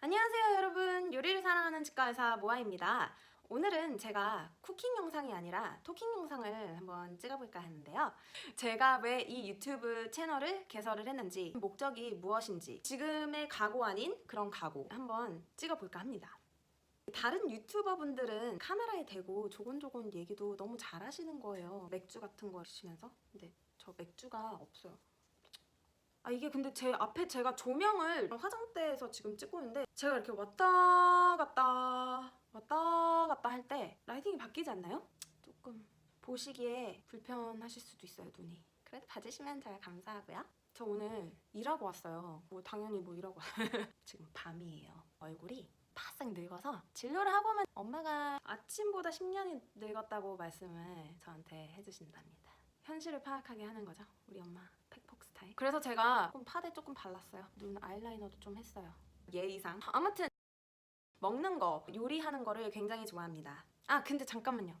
안녕하세요 여러분. 요리를 사랑하는 치과의사 모아입니다. 오늘은 제가 쿠킹 영상이 아니라 토킹 영상을 한번 찍어볼까 하는데요. 제가 왜 이 유튜브 채널을 개설을 했는지 목적이 무엇인지 지금의 각오 아닌 그런 각오 한번 찍어볼까 합니다. 다른 유튜버 분들은 카메라에 대고 조곤조곤 얘기도 너무 잘하시는 거예요. 맥주 같은 거 드시면서. 근데 저 맥주가 없어요 아 이게 근데 제 앞에 제가 조명을 화장대에서 지금 찍고 있는데 제가 이렇게 왔다 갔다 왔다 갔다 할 때 라이팅이 바뀌지 않나요? 조금 보시기에 불편하실 수도 있어요 눈이. 그래도 봐주시면 잘 감사하고요. 저 오늘 일하고 왔어요. 뭐 당연히 뭐 일하고 지금 밤이에요. 얼굴이 바싹 늙어서 진료를 하고 오면 엄마가 아침보다 10년이 늙었다고 말씀을 저한테 해주신답니다. 현실을 파악하게 하는 거죠 우리 엄마 스타일. 그래서 제가 조금 파데 조금 발랐어요. 눈 아이라이너도 좀 했어요. 예의상. 아무튼 먹는 거 요리하는 거를 굉장히 좋아합니다. 아 근데 잠깐만요.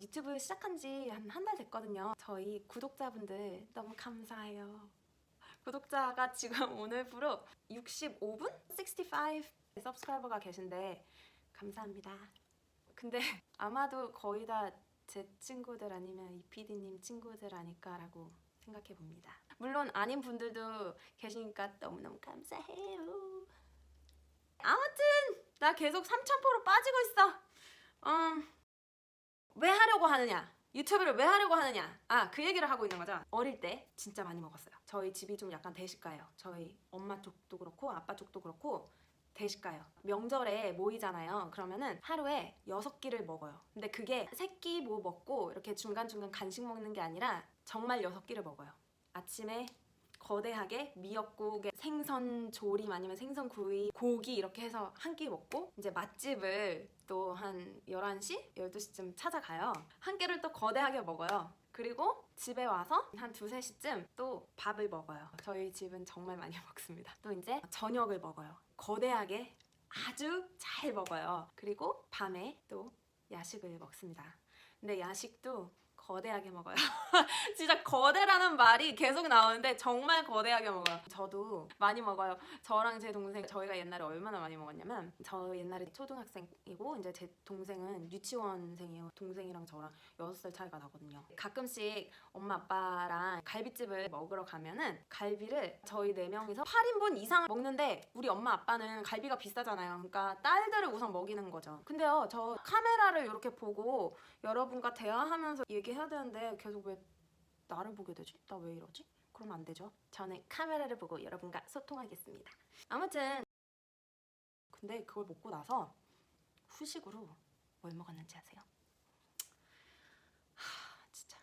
유튜브 시작한 지 한 한 달 됐거든요. 저희 구독자분들 너무 감사해요. 구독자가 지금 오늘부로 65분? 65 서브스크라이버가 계신데 감사합니다. 근데 아마도 거의 다 제 친구들 아니면 이 PD님 친구들 아닐까라고 생각해 봅니다. 물론 아닌 분들도 계시니까 너무너무 감사해요. 아무튼 나 계속 3,000%로 빠지고 있어. 음, 왜 하려고 하느냐? 유튜브를 왜 하려고 하느냐? 아, 그 얘기를 하고 있는 거죠. 어릴 때 진짜 많이 먹었어요. 저희 집이 좀 약간 대식가예요. 저희 엄마 쪽도 그렇고 아빠 쪽도 그렇고 대식가요. 명절에 모이잖아요. 그러면은 하루에 여섯 끼를 먹어요. 근데 그게 새끼 뭐 먹고 이렇게 중간중간 간식 먹는 게 아니라 정말 여섯 끼를 먹어요. 아침에 거대하게 미역국에 생선 조림 아니면 생선 구이, 고기 이렇게 해서 한 끼 먹고 이제 맛집을 또 한 11시, 12시쯤 찾아가요. 한 끼를 또 거대하게 먹어요. 그리고 집에 와서 한 두세 시쯤 또 밥을 먹어요. 저희 집은 정말 많이 먹습니다. 또 이제 저녁을 먹어요. 거대하게 아주 잘 먹어요. 그리고 밤에 또 야식을 먹습니다. 근데 야식도 거대하게 먹어요. 진짜 거대라는 말이 계속 나오는데 정말 거대하게 먹어요. 저도 많이 먹어요. 저랑 제 동생 저희가 옛날에 얼마나 많이 먹었냐면 저 옛날에 초등학생이고 이제 제 동생은 유치원생이에요. 동생이랑 저랑 6살 차이가 나거든요. 가끔씩 엄마 아빠랑 갈비집을 먹으러 가면은 갈비를 저희 네 명이서 8인분 이상 먹는데 우리 엄마 아빠는 갈비가 비싸잖아요. 그러니까 딸들을 우선 먹이는 거죠. 근데요, 저 카메라를 이렇게 보고 여러분과 대화하면서 얘기해 야 되는데 계속 왜 나를 보게 되지? 나 왜 이러지? 그러면 안 되죠. 저는 카메라를 보고 여러분과 소통하겠습니다. 아무튼 근데 그걸 먹고 나서 후식으로 뭘 먹었는지 아세요? 하, 진짜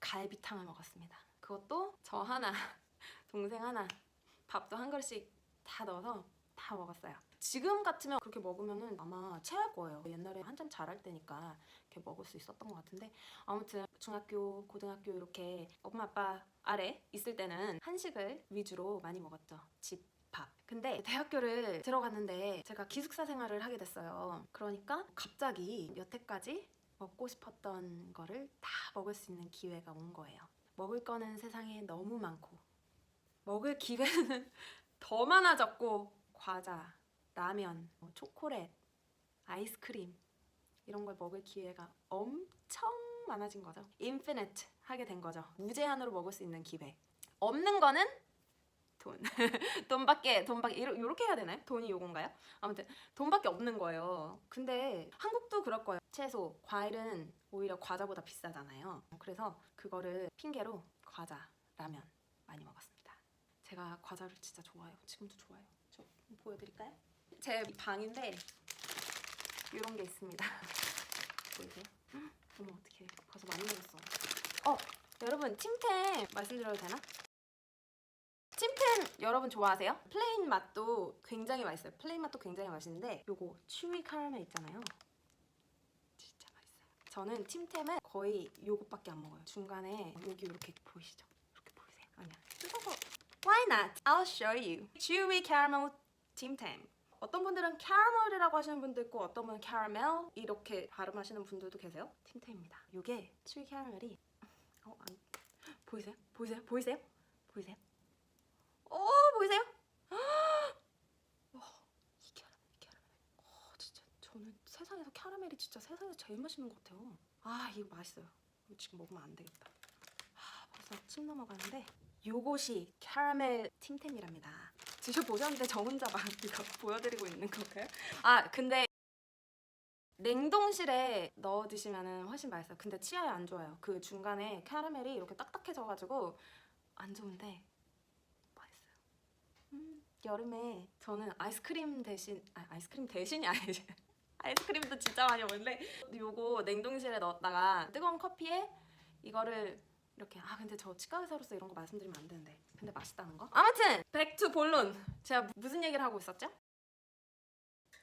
갈비탕을 먹었습니다. 그것도 저 하나, 동생 하나, 밥도 한 그릇씩 다 넣어서 다 먹었어요. 지금 같으면 그렇게 먹으면은 아마 체할 거예요. 옛날에 한참 자랄 때니까 이렇게 먹을 수 있었던 것 같은데 아무튼 중학교, 고등학교 이렇게 엄마 아빠 아래 있을 때는 한식을 위주로 많이 먹었죠. 집 밥. 근데 대학교를 들어갔는데 제가 기숙사 생활을 하게 됐어요. 그러니까 갑자기 여태까지 먹고 싶었던 거를 다 먹을 수 있는 기회가 온 거예요. 먹을 거는 세상에 너무 많고 먹을 기회는 더 많아졌고 과자, 라면, 뭐 초콜릿, 아이스크림 이런 걸 먹을 기회가 엄청 많아진 거죠. 인피니트 하게 된 거죠. 무제한으로 먹을 수 있는 기회. 없는 거는 돈. 돈밖에 돈밖에 이렇게 해야 되나요? 돈이 요건가요? 아무튼 돈밖에 없는 거예요. 근데 한국도 그럴 거예요. 채소, 과일은 오히려 과자보다 비싸잖아요. 그래서 그거를 핑계로 과자, 라면 많이 먹었습니다. 제가 과자를 진짜 좋아해요. 지금도 좋아해요. 저 보여드릴까요? 제 방인데 이런 게 있습니다. 보이세요? 헉, 어머 어떡해 벌써 많이 먹었어. 어 여러분 침템 말씀드려도 되나? 침템 여러분 좋아하세요? 플레인 맛도 굉장히 맛있어요. 플레인 맛도 굉장히 맛있는데 요거 추위 카라멜 있잖아요. 진짜 맛있어요. 저는 침템은 거의 요것밖에 안 먹어요. 중간에 여기 이렇게 보이시죠? 이렇게 보이세요? 아니야. 뜯어서 Why not? I'll show you. Chewy caramel 팀템. 어떤 분들은 캐러멜이라고 하시는 분도 있고 어떤 분은 캐러멜 이렇게 발음하시는 분들도 계세요. 틴트입니다. 이게 칠 캐러멜이 어, 아니. 보이세요? 보이세요? 보이세요? 보이세요? 오 보이세요? 와 이 캐러멜 어, 이 캐러멜 어, 진짜 저는 세상에서 캐러멜이 진짜 세상에서 제일 맛있는 것 같아요. 아 이거 맛있어요. 이거 지금 먹으면 안 되겠다. 아, 벌써 침 넘어가는데 요것이 캐러멜 틴텐이랍니다. 드셔보셨는데 저 혼자 막 이거 보여드리고 있는 건가요? 아 근데 냉동실에 넣어 드시면 훨씬 맛있어요. 근데 치아에 안 좋아요. 그 중간에 캐러멜이 이렇게 딱딱해져가지고 안 좋은데 맛있어요. 음, 여름에 저는 아이스크림 대신 아, 아이스크림 대신이 아니지. 아이스크림도 진짜 많이 먹는데 요거 냉동실에 넣었다가 뜨거운 커피에 이거를 이렇게 아 근데 저 치과 의사로서 이런 거 말씀드리면 안 되는데. 근데 맛있다는 거? 아무튼! 백투 본론. 제가 무슨 얘기를 하고 있었죠?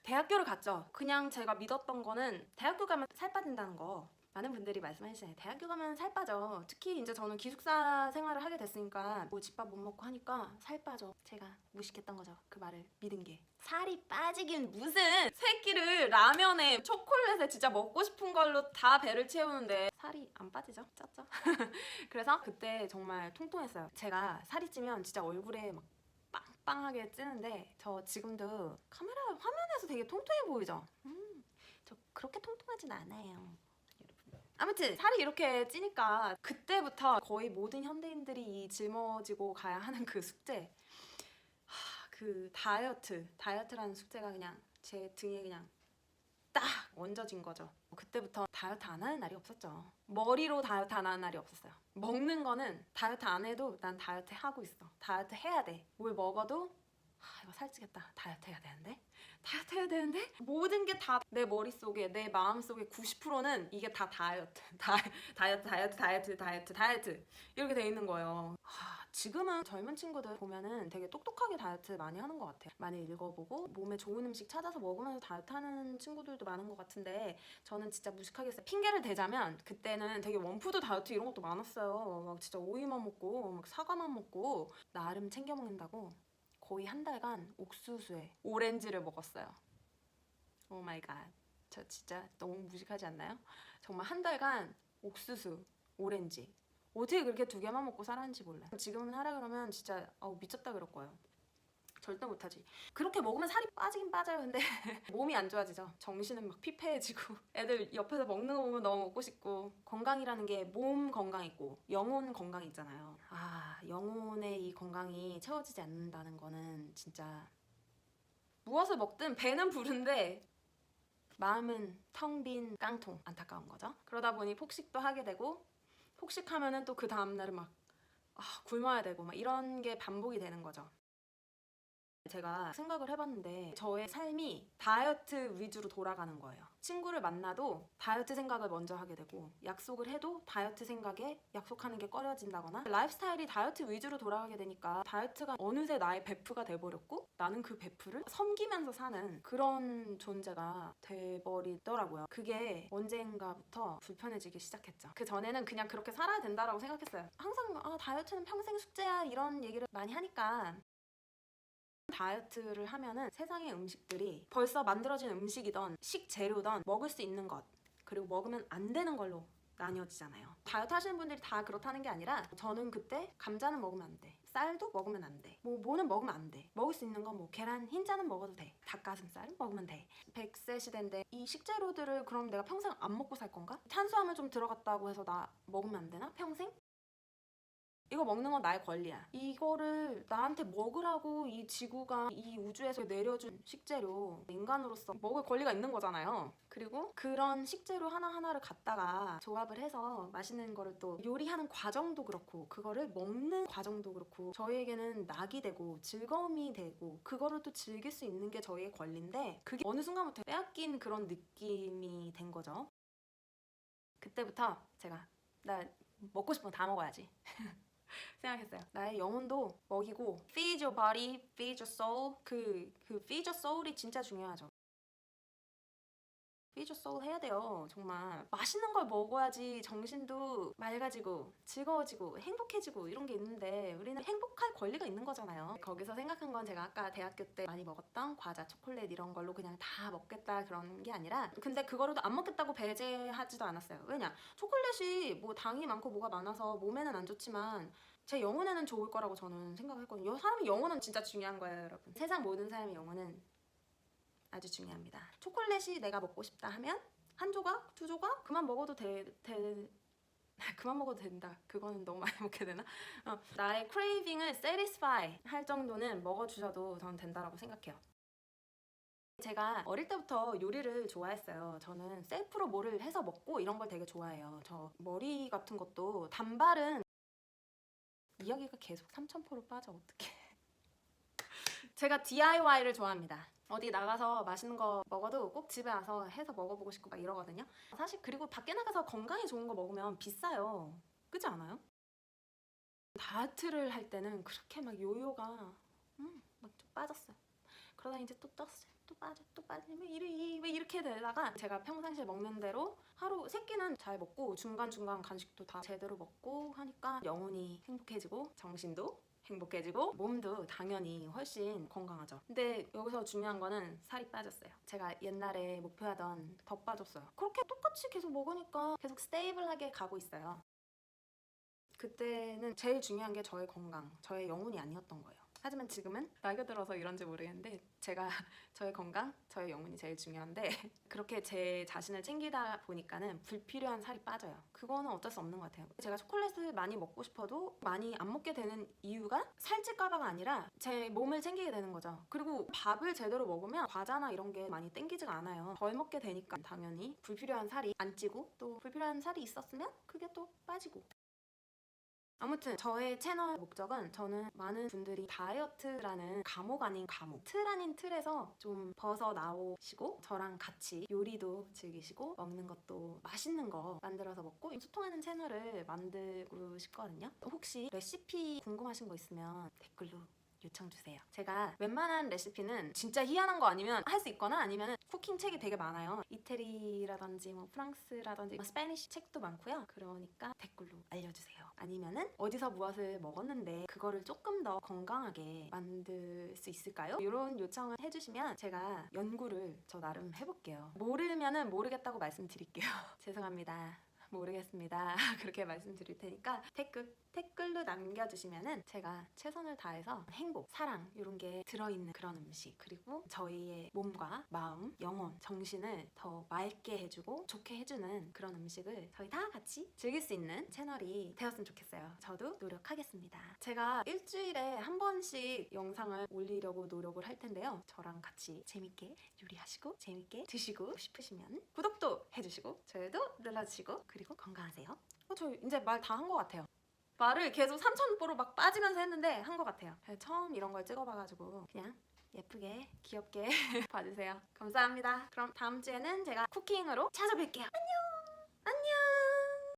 대학교를 갔죠. 그냥 제가 믿었던 거는 대학교 가면 살 빠진다는 거 많은 분들이 말씀하시잖아요. 대학교 가면 살 빠져. 특히 이제 저는 기숙사 생활을 하게 됐으니까 뭐 집밥 못 먹고 하니까 살 빠져. 제가 무식했던 거죠. 그 말을 믿은 게. 살이 빠지긴 무슨 새끼를 라면에 초콜릿에 진짜 먹고 싶은 걸로 다 배를 채우는데 살이 안 빠지죠? 쪘죠? 그래서 그때 정말 통통했어요. 제가 살이 찌면 진짜 얼굴에 막 빵빵하게 찌는데 저 지금도 카메라 화면에서 되게 통통해 보이죠? 음, 저 그렇게 통통하진 않아요 아무튼 살이 이렇게 찌니까 그때부터 거의 모든 현대인들이 이 짊어지고 가야 하는 그 숙제. 하, 그 다이어트 다이어트라는 숙제가 그냥 제 등에 그냥 딱 얹어진 거죠. 그때부터 다이어트 안 하는 날이 없었죠. 머리로 다이어트 안 하는 날이 없었어요. 먹는 거는 다이어트 안 해도 난 다이어트 하고 있어. 다이어트 해야 돼뭘 먹어도 아 이거 살찌겠다. 다이어트 해야 되는데 다이어트 해야 되는데 모든 게 다 내 머릿속에 내 마음속에 90%는 이게 다 다이어트 다, 다이어트 다이어트 다이어트 다이어트 다이어트 이렇게 돼 있는 거예요. 하, 지금은 젊은 친구들 보면은 되게 똑똑하게 다이어트 많이 하는 것 같아요. 많이 읽어보고 몸에 좋은 음식 찾아서 먹으면서 다이어트 하는 친구들도 많은 것 같은데 저는 진짜 무식하게 핑계를 대자면 그때는 되게 원푸드 다이어트 이런 것도 많았어요. 막 진짜 오이만 먹고 막 사과만 먹고 나름 챙겨 먹는다고 거의 한 달간 옥수수에 오렌지를 먹었어요. 오 마이 갓. 저 진짜 너무 무식하지 않나요? 정말 한 달간 옥수수, 오렌지. 어떻게 그렇게 두 개만 먹고 살았는지 몰라요. 지금은 하라 그러면 진짜 어우, 미쳤다 그럴 거예요. 절대 못하지. 그렇게 먹으면 살이 빠지긴 빠져요. 근데 몸이 안 좋아지죠. 정신은 막 피폐해지고 애들 옆에서 먹는 거 보면 너무 먹고 싶고 건강이라는 게 몸 건강 있고 영혼 건강 있잖아요. 아 영혼의 이 건강이 채워지지 않는다는 거는 진짜 무엇을 먹든 배는 부른데 마음은 텅 빈 깡통 안타까운 거죠. 그러다 보니 폭식도 하게 되고 폭식하면은 또 그 다음 날은 막 아, 굶어야 되고 막 이런 게 반복이 되는 거죠. 제가 생각을 해봤는데 저의 삶이 다이어트 위주로 돌아가는 거예요. 친구를 만나도 다이어트 생각을 먼저 하게 되고 약속을 해도 다이어트 생각에 약속하는 게 꺼려진다거나 라이프스타일이 다이어트 위주로 돌아가게 되니까 다이어트가 어느새 나의 베프가 돼버렸고 나는 그 베프를 섬기면서 사는 그런 존재가 돼버리더라고요. 그게 언젠가부터 불편해지기 시작했죠. 그 전에는 그냥 그렇게 살아야 된다라고 생각했어요. 항상 아, 다이어트는 평생 숙제야 이런 얘기를 많이 하니까 다이어트를 하면은 세상의 음식들이 벌써 만들어진 음식이던 식재료던 먹을 수 있는 것 그리고 먹으면 안 되는 걸로 나뉘어지잖아요. 다이어트 하시는 분들이 다 그렇다는 게 아니라 저는 그때 감자는 먹으면 안 돼. 쌀도 먹으면 안 돼. 뭐 뭐는 먹으면 안 돼. 먹을 수 있는 건 뭐 계란 흰자는 먹어도 돼. 닭가슴살은 먹으면 돼. 100세 시대인데 이 식재료들을 그럼 내가 평생 안 먹고 살 건가? 탄수화물 좀 들어갔다고 해서 나 먹으면 안 되나? 평생? 이거 먹는 건 나의 권리야. 이거를 나한테 먹으라고 이 지구가 이 우주에서 내려준 식재료 인간으로서 먹을 권리가 있는 거잖아요. 그리고 그런 식재료 하나하나를 갖다가 조합을 해서 맛있는 거를 또 요리하는 과정도 그렇고 그거를 먹는 과정도 그렇고 저희에게는 낙이 되고 즐거움이 되고 그거를 또 즐길 수 있는 게 저희의 권리인데 그게 어느 순간부터 빼앗긴 그런 느낌이 된 거죠. 그때부터 제가 나 먹고 거다 먹어야지. 생각했어요. 나의 영혼도 먹이고 feed your body, feed your soul 그, 그 feed your soul이 진짜 중요하죠. Soul 해야 돼요. 정말 맛있는 걸 먹어야지 정신도 맑아지고 즐거워지고 행복해지고 이런 게 있는데 우리는 행복할 권리가 있는 거잖아요. 거기서 생각한 건 제가 아까 대학교 때 많이 먹었던 과자, 초콜릿 이런 걸로 그냥 다 먹겠다 그런 게 아니라 근데 그거로도 안 먹겠다고 배제하지도 않았어요. 왜냐? 초콜릿이 뭐 당이 많고 뭐가 많아서 몸에는 안 좋지만 제 영혼에는 좋을 거라고 저는 생각했거든요. 사람의 영혼은 진짜 중요한 거예요, 여러분. 세상 모든 사람의 영혼은 아주 중요합니다. 초콜릿이 내가 먹고 싶다 하면 한 조각, 두 조각 그만 먹어도 돼, 돼 그만 먹어도 된다. 그거는 너무 많이 먹게 되나? 어, 나의 크레이빙을 satisfy 할 정도는 먹어주셔도 저는 된다라고 생각해요. 제가 어릴 때부터 요리를 좋아했어요. 저는 셀프로 뭐를 해서 먹고 이런 걸 되게 좋아해요. 저 머리 같은 것도 단발은 이야기가 계속 삼천포로 빠져 어떡해. 제가 DIY를 좋아합니다. 어디 나가서 맛있는 거 먹어도 꼭 집에 와서 해서 먹어보고 싶고 막 이러거든요. 사실 그리고 밖에 나가서 건강에 좋은 거 먹으면 비싸요. 그지 않아요? 다이어트를 할 때는 그렇게 막 요요가 음, 막 좀 빠졌어요. 그러다 이제 또 떴어요. 또 빠져, 또. 왜 이래, 왜 이렇게 되다가 제가 평상시에 먹는 대로 하루 세 끼는 잘 먹고 중간 중간 간식도 다 제대로 먹고 하니까 영혼이 행복해지고 정신도 행복해지고 몸도 당연히 훨씬 건강하죠. 근데 여기서 중요한 거는 살이 빠졌어요. 제가 옛날에 목표하던 더 빠졌어요. 그렇게 똑같이 계속 먹으니까 계속 스테이블하게 가고 있어요. 그때는 제일 중요한 게 저의 건강, 저의 영혼이 아니었던 거예요. 하지만 지금은 나이가 들어서 이런지 모르겠는데 제가 저의 건강, 저의 영혼이 제일 중요한데 그렇게 제 자신을 챙기다 보니까는 불필요한 살이 빠져요. 그거는 어쩔 수 없는 것 같아요. 제가 초콜릿을 많이 먹고 싶어도 많이 안 먹게 되는 이유가 살찔까봐가 아니라 제 몸을 챙기게 되는 거죠. 그리고 밥을 제대로 먹으면 과자나 이런 게 많이 땡기지가 않아요. 덜 먹게 되니까 당연히 불필요한 살이 안 찌고 또 불필요한 살이 있었으면 그게 또 빠지고 아무튼 저의 채널 목적은 저는 많은 분들이 다이어트라는 감옥 아닌 감옥 틀 아닌 틀에서 좀 벗어나오시고 저랑 같이 요리도 즐기시고 먹는 것도 맛있는 거 만들어서 먹고 소통하는 채널을 만들고 싶거든요. 혹시 레시피 궁금하신 거 있으면 댓글로 요청 주세요. 제가 웬만한 레시피는 진짜 희한한 거 아니면 할 수 있거나 아니면 쿠킹 책이 되게 많아요. 이태리라든지 뭐 프랑스라든지 뭐 스페니쉬 책도 많고요. 그러니까 댓글로 알려주세요. 아니면은 어디서 무엇을 먹었는데 그거를 조금 더 건강하게 만들 수 있을까요? 이런 요청을 해주시면 제가 연구를 저 나름 해볼게요. 모르면은 모르겠다고 말씀드릴게요. 죄송합니다. 모르겠습니다. 그렇게 말씀드릴 테니까 댓글 댓글로 남겨주시면은 제가 최선을 다해서 행복, 사랑 이런 게 들어있는 그런 음식 그리고 저희의 몸과 마음, 영혼, 정신을 더 맑게 해주고 좋게 해주는 그런 음식을 저희 다 같이 즐길 수 있는 채널이 되었으면 좋겠어요. 저도 노력하겠습니다. 제가 일주일에 한 번씩 영상을 올리려고 노력을 할 텐데요. 저랑 같이 재밌게 요리하시고 재밌게 드시고 싶으시면 구독도 해주시고 저희도 눌러주시고 건강하세요. 어, 저 이제 말 다 한 것 같아요. 말을 계속 삼천포로 막 빠지면서 했는데 한 것 같아요. 처음 이런 걸 찍어봐가지고 그냥 예쁘게 귀엽게 봐주세요. 감사합니다. 그럼 다음 주에는 제가 쿠킹으로 찾아뵐게요. 안녕!